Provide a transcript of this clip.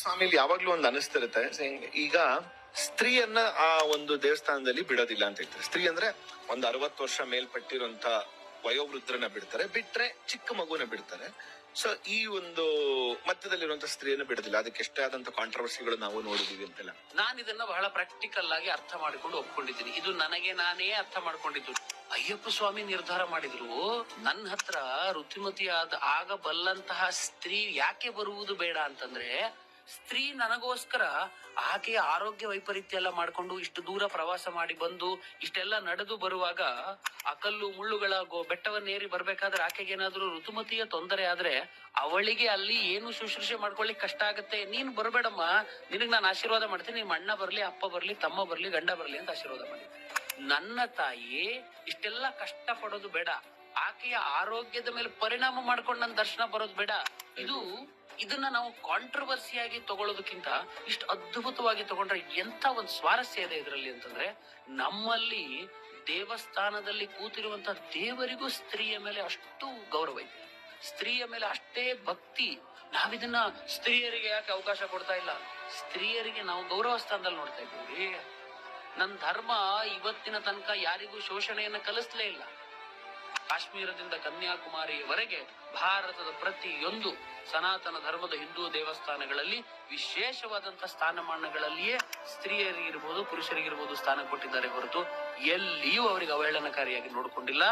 ಸ್ವಾಮಿಲಿ ಯಾವಾಗ್ಲೂ ಒಂದು ಅನಿಸ್ತಿರುತ್ತೆ ಈಗ ಸ್ತ್ರೀಯನ್ನ ಆ ಒಂದು ದೇವಸ್ಥಾನದಲ್ಲಿ ಬಿಡೋದಿಲ್ಲ ಅಂತ ಹೇಳ್ತಾರೆ. ಸ್ತ್ರೀ ಅಂದ್ರೆ ಒಂದ್ ಅರವತ್ತು ವರ್ಷ ಮೇಲ್ಪಟ್ಟಿರುವಂತ ವಯೋವೃದ್ಧರನ್ನ ಬಿಡ್ತಾರೆ, ಬಿಟ್ರೆ ಚಿಕ್ಕ ಮಗುನ ಬಿಡ್ತಾರೆ. ಸೊ ಈ ಒಂದು ಮಧ್ಯದಲ್ಲಿರುವಂತ ಸ್ತ್ರೀಯನ್ನು ಬಿಡೋದಿಲ್ಲ. ಅದಕ್ಕೆ ಎಷ್ಟೇ ಆದಂತ ಕಾಂಟ್ರವರ್ಸಿಗಳು ನಾವು ನೋಡಿದೀವಿ ಅಂತೆಲ್ಲ. ನಾನು ಇದನ್ನ ಬಹಳ ಪ್ರಾಕ್ಟಿಕಲ್ ಆಗಿ ಅರ್ಥ ಮಾಡಿಕೊಂಡು ಒಪ್ಕೊಂಡಿದ್ದೀನಿ. ಇದು ನನಗೆ ನಾನೇ ಅರ್ಥ ಮಾಡ್ಕೊಂಡಿದ್ದು. ಅಯ್ಯಪ್ಪ ಸ್ವಾಮಿ ನಿರ್ಧಾರ ಮಾಡಿದ್ರು ನನ್ನ ಹತ್ರ ಋತುಮತಿಯಾದ ಆಗಬಲ್ಲಂತಹ ಸ್ತ್ರೀ ಯಾಕೆ ಬರುವುದು ಬೇಡ ಅಂತಂದ್ರೆ ಸ್ತ್ರೀ ನನಗೋಸ್ಕರ ಆಕೆಯ ಆರೋಗ್ಯ ವೈಪರೀತ್ಯ ಎಲ್ಲ ಮಾಡ್ಕೊಂಡು ಇಷ್ಟು ದೂರ ಪ್ರವಾಸ ಮಾಡಿ ಬಂದು ಇಷ್ಟೆಲ್ಲ ನಡೆದು ಬರುವಾಗ ಆ ಕಲ್ಲು ಮುಳ್ಳುಗಳ ಬೆಟ್ಟವನ್ನೇರಿ ಬರ್ಬೇಕಾದ್ರೆ ಆಕೆಗೆ ಏನಾದ್ರೂ ಋತುಮತಿಯ ತೊಂದರೆ ಆದ್ರೆ ಅವಳಿಗೆ ಅಲ್ಲಿ ಏನು ಶುಶ್ರೂಷೆ ಮಾಡ್ಕೊಳ್ಳಿ ಕಷ್ಟ ಆಗತ್ತೆ. ನೀನ್ ಬರಬೇಡಮ್ಮ. ನಿನಗ್ ನಾನು ಆಶೀರ್ವಾದ ಮಾಡ್ತೀನಿ. ನಿಮ್ಮ ಅಣ್ಣ ಬರ್ಲಿ, ಅಪ್ಪ ಬರ್ಲಿ, ತಮ್ಮ ಬರ್ಲಿ, ಗಂಡ ಬರ್ಲಿ ಅಂತ ಆಶೀರ್ವಾದ ಮಾಡಿ. ನನ್ನ ತಾಯಿ ಇಷ್ಟೆಲ್ಲ ಕಷ್ಟ ಪಡೋದು ಬೇಡ. ಆಕೆಯ ಆರೋಗ್ಯದ ಮೇಲೆ ಪರಿಣಾಮ ಮಾಡ್ಕೊಂಡು ನನ್ನ ದರ್ಶನ ಬರೋದು ಬೇಡ. ಇದು ಇದನ್ನ ನಾವು ಕಾಂಟ್ರವರ್ಸಿಯಾಗಿ ತಗೊಳ್ಳೋದಕ್ಕಿಂತ ಇಷ್ಟು ಅದ್ಭುತವಾಗಿ ತಗೊಂಡ್ರೆ ಎಂತ ಒಂದು ಸ್ವಾರಸ್ಯ ಇದೆ ಇದರಲ್ಲಿ ಅಂತಂದ್ರೆ ನಮ್ಮಲ್ಲಿ ದೇವಸ್ಥಾನದಲ್ಲಿ ಕೂತಿರುವಂತ ದೇವರಿಗೂ ಸ್ತ್ರೀಯ ಮೇಲೆ ಅಷ್ಟು ಗೌರವ ಇದೆ. ಸ್ತ್ರೀಯ ಮೇಲೆ ಅಷ್ಟೇ ಭಕ್ತಿ. ನಾವಿದನ್ನ ಸ್ತ್ರೀಯರಿಗೆ ಯಾಕೆ ಅವಕಾಶ ಕೊಡ್ತಾ ಇಲ್ಲ? ಸ್ತ್ರೀಯರಿಗೆ ನಾವು ಗೌರವ ಸ್ಥಾನದಲ್ಲಿ ನೋಡ್ತಾ ಇದ್ದೀವಿ. ನನ್ನ ಧರ್ಮ ಇವತ್ತಿನ ತನಕ ಯಾರಿಗೂ ಶೋಷಣೆಯನ್ನ ಕಲಿಸ್ಲೇ ಇಲ್ಲ. ಕಾಶ್ಮೀರದಿಂದ ಕನ್ಯಾಕುಮಾರಿಯವರೆಗೆ ಭಾರತದ ಪ್ರತಿಯೊಂದು ಸನಾತನ ಧರ್ಮದ ಹಿಂದೂ ದೇವಸ್ಥಾನಗಳಲ್ಲಿ ವಿಶೇಷವಾದಂತಹ ಸ್ಥಾನಮಾನಗಳಲ್ಲಿಯೇ ಸ್ತ್ರೀಯರಿಗಿರ್ಬೋದು ಪುರುಷರಿಗಿರ್ಬೋದು ಸ್ಥಾನ ಕೊಟ್ಟಿದ್ದಾರೆ ಹೊರತು ಎಲ್ಲಿಯೂ ಅವರಿಗೆ ಅವಹೇಳನಕಾರಿಯಾಗಿ ನೋಡಿಕೊಂಡಿಲ್ಲ.